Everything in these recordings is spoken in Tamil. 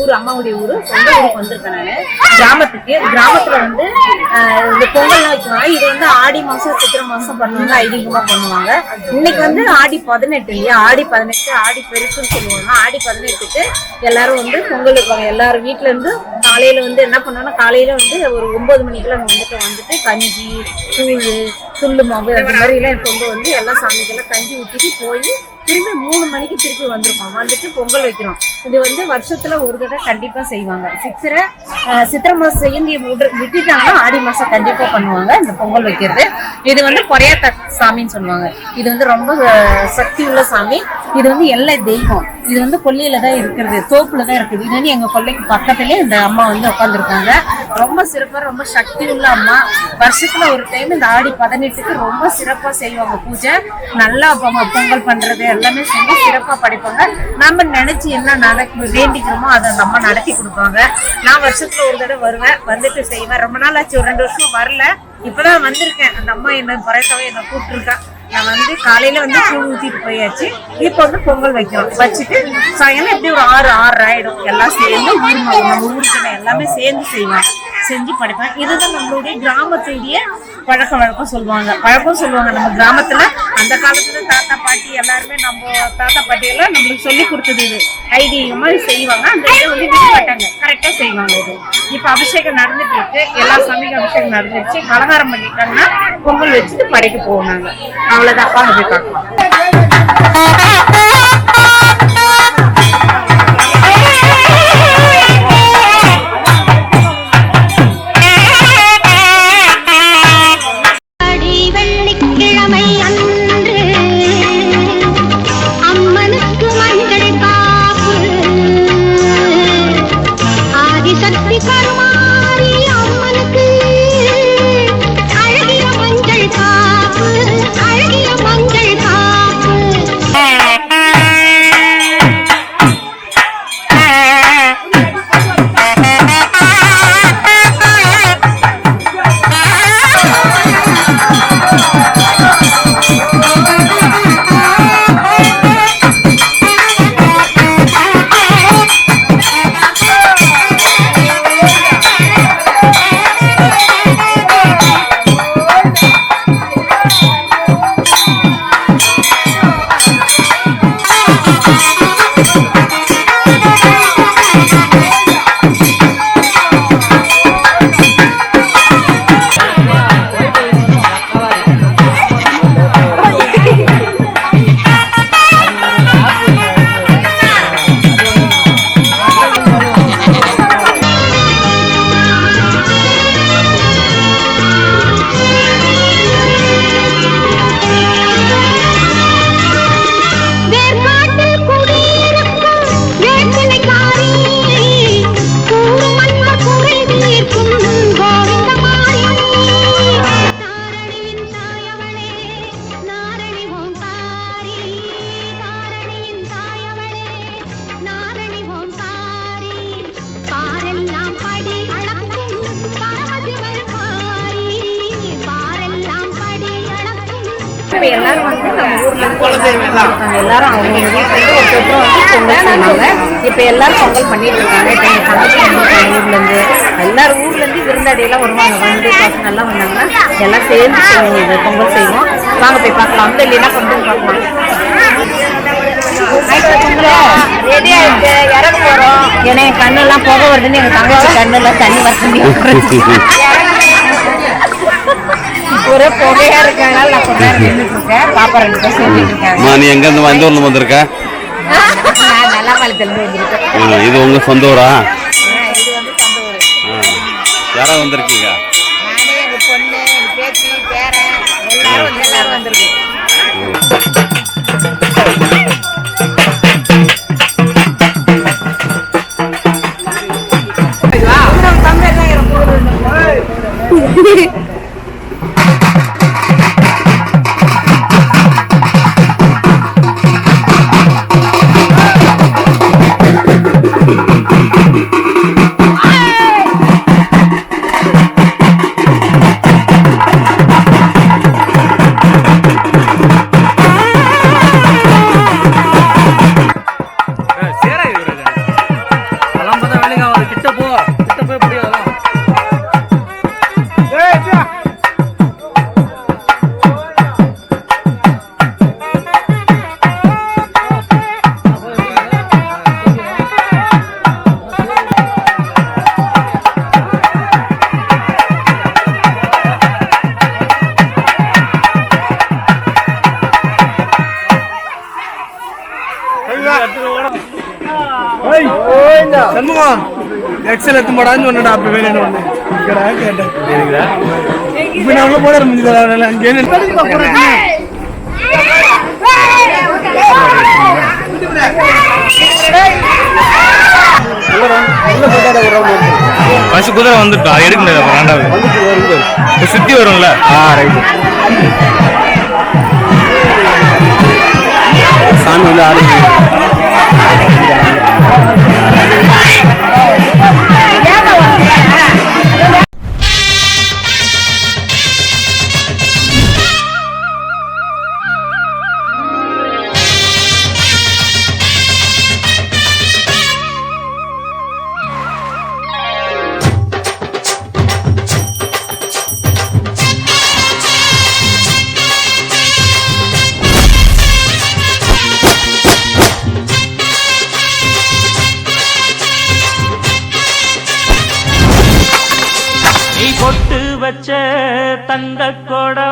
ஊர் அம்மாவுடைய ஊர் சொந்த ஊருக்கு வந்திருக்கேன் நானு. கிராமத்துக்கு கிராமத்துல வந்து இந்த பொங்கல்லாம் வைக்குவாங்க இது வந்து ஆடி மாசம் சித்திரை மாசம் பண்ணுவாங்க ஐதீகமா பண்ணுவாங்க. இன்னைக்கு வந்து ஆடி பதினெட்டு இல்லையா? ஆடி பதினெட்டு ஆடி பெருசுன்னு சொல்லுவாங்க. ஆடி பதினெட்டுக்கு எல்லாரும் வந்து பொங்கல் வைப்பாங்க. எல்லாரும் வீட்டுல இருந்து காலையில வந்து என்ன பண்ணோம்னா காலையில வந்து ஒரு ஒன்பது மணிக்கெல்லாம் வந்துட்டு வந்துட்டு கஞ்சி கூழ் துள்ளு மாவு அந்த மாதிரி எல்லாம் கொண்டு வந்து எல்லாம் சாமிக்கெல்லாம் கஞ்சி ஊற்றிட்டு போய் திரும்பி மூணு மணிக்கு திருப்பி வந்திருக்கோம். வந்துட்டு பொங்கல் வைக்கிறோம். இது வந்து வருஷத்துல ஒரு தடவை கண்டிப்பா செய்வாங்க. சித்திரை சித்திரை மாசம் செய்ய விட்டுட்டாங்கன்னா ஆடி மாசம் கண்டிப்பா பண்ணுவாங்க இந்த பொங்கல் வைக்கிறது. இது வந்து கொரையாத்த சாமின்னு சொல்லுவாங்க. இது வந்து ரொம்ப சக்தி உள்ள சாமி. இது வந்து எல்லை தெய்வம். இது வந்து கொல்லையில தான் இருக்கிறது தோப்புல தான் இருக்குது. இது வந்து எங்க கொல்லைக்கு பக்கத்துலயே இந்த அம்மா வந்து உட்காந்துருக்காங்க ரொம்ப சிறப்பா ரொம்ப சக்தி உள்ள அம்மா. வருஷத்துல ஒரு டைம் இந்த ஆடி பதினெட்டுக்கு ரொம்ப சிறப்பா செய்வாங்க பூஜை. நல்லா பொங்கல் பண்றது எல்லாமே செஞ்சு சிறப்பா படிப்பாங்க. நம்ம நினைச்சு என்ன நடக்கு வேண்டிக்கிறோமோ அதை நம்ம நடத்தி கொடுப்பாங்க. நான் வருஷத்துல ஒரு தடவை வருவேன் வந்துட்டு செய்வேன். ரொம்ப நாள் ஆச்சு ஒரு ரெண்டு வருஷம் வரல. இப்பதான் வந்திருக்கேன். அந்த அம்மா என்ன குறைக்கவே என்ன கூப்பிட்டுருக்கா. நான் வந்து காலையில வந்து கூழ் ஊற்றிட்டு போயாச்சு. இப்போ வந்து பொங்கல் வைக்கிறோம். வச்சுட்டு சாயங்காலம் எப்படி ஒரு ஆறு ஆறு ஆயிடும். எல்லாம் சேர்ந்து ஊர் நம்ம ஊருக்கு எல்லாமே சேர்ந்து செய்வேன். செஞ்சு படிப்பேன். இதுதான் நம்மளுடைய கிராமத்துடைய பழக்க வழக்கம் சொல்லுவாங்க. பழக்கம் சொல்லுவாங்க. நம்ம கிராமத்துல அந்த காலத்துல தாத்தா பாட்டி எல்லாருமே நம்ம தாத்தா பாட்டி எல்லாம் நம்மளுக்கு சொல்லி கொடுத்தது இது. ஐதீகமா செய்வாங்க. அந்த இதை வந்து விட மாட்டாங்க. கரெக்டா செய்வாங்க இது. இப்ப அபிஷேகம் நடந்துட்டு இருக்கு. எல்லா சாமிக்கும் அபிஷேகம் நடந்துருச்சு. பலகாரம் பண்ணிட்டாங்கன்னா பொங்கல் வச்சுட்டு படைக்க போவாங்க அவ்வளவுதான். அப்பா போய் பார்க்கலாம். வந்து நம்ம ஊர்ல இருக்காங்க எல்லாரும் அவங்க வீட்டுல இருந்து ஒருத்தர் வந்து பொங்கல் செய்வாங்க இப்போ எல்லாரும் பொங்கல் பண்ணிட்டு இருக்காங்க இப்போ எங்கள் தங்கச்சி வந்திருக்காங்க ஊர்ல இருந்து எல்லாரும் ஊர்ல இருந்து விருந்தாடி வருவாங்க வந்து பசங்க எல்லாம் வந்தாங்க எல்லாம் சேர்ந்து செய்வோம் பொங்கல் செய்வோம் வாங்க போய் பார்க்கலாம் அந்த இல்லைன்னா கொண்டு வந்து பார்க்கலாம் ரெடி ஆயிட்டு இறங்க போறோம் ஏன்னா என் கண்ணெல்லாம் புகை வருதுன்னு எங்க தங்கச்சி கண்ணெல்லாம் தண்ணி வரது ஒரே புகையா இருக்கனால நான் கொஞ்ச நேரம் நின்றுட்டு இருக்கேன் பாப்பா ரெண்டு பேர் சொல்லிட்டு இருக்காங்க. அம்மா நீ எங்கேருந்து எந்த ஊர்ல வந்திருக்க? நான் நல்லா பாலத்திலிருந்து வந்திருக்கேன் ஆ, இது உங்க சொந்த ஊரா? ஆ, இது வந்து சொந்த ஊரு. ஆ. யாராவது வந்திருக்கீங்க? நானே எங்க பொண்ணு எங்க பேத்தி பேரன் எல்லாரும் வந்து எல்லாரும் வந்திருக்கோம். சண்முகம் எக்ஸல் சொன்னடா அப்ப வேணும் ஒண்ணு கேட்டேன். இப்ப நான் உள்ள போட முடிஞ்சதா அங்கே பஸ் குதிரை வந்துட்டோம் அது எடுக்க முடியாது சுத்தி வரும்ல? ஆ ரைட் சாமி வந்து ஆடு வச்ச தங்க குடம்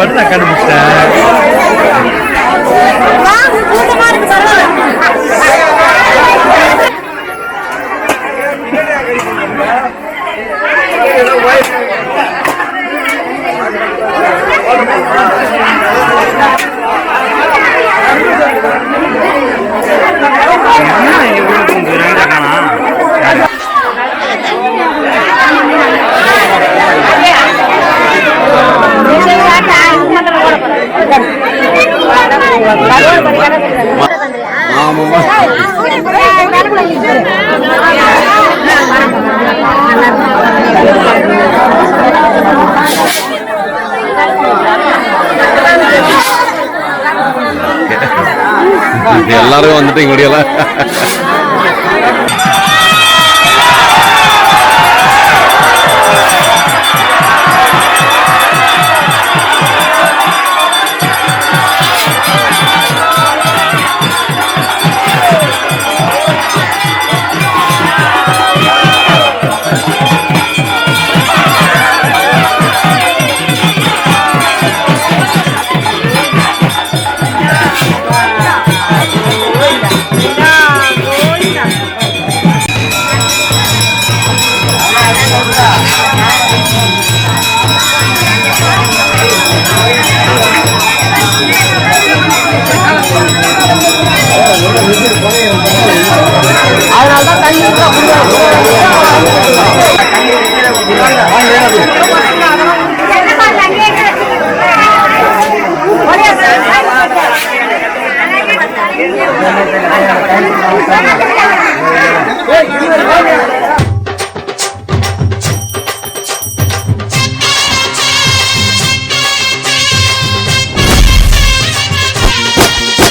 Bapak akan buka. எல்லாரும் வந்துட்டு இங்கடியெல்லாம் அதனால்தான் தண்ணி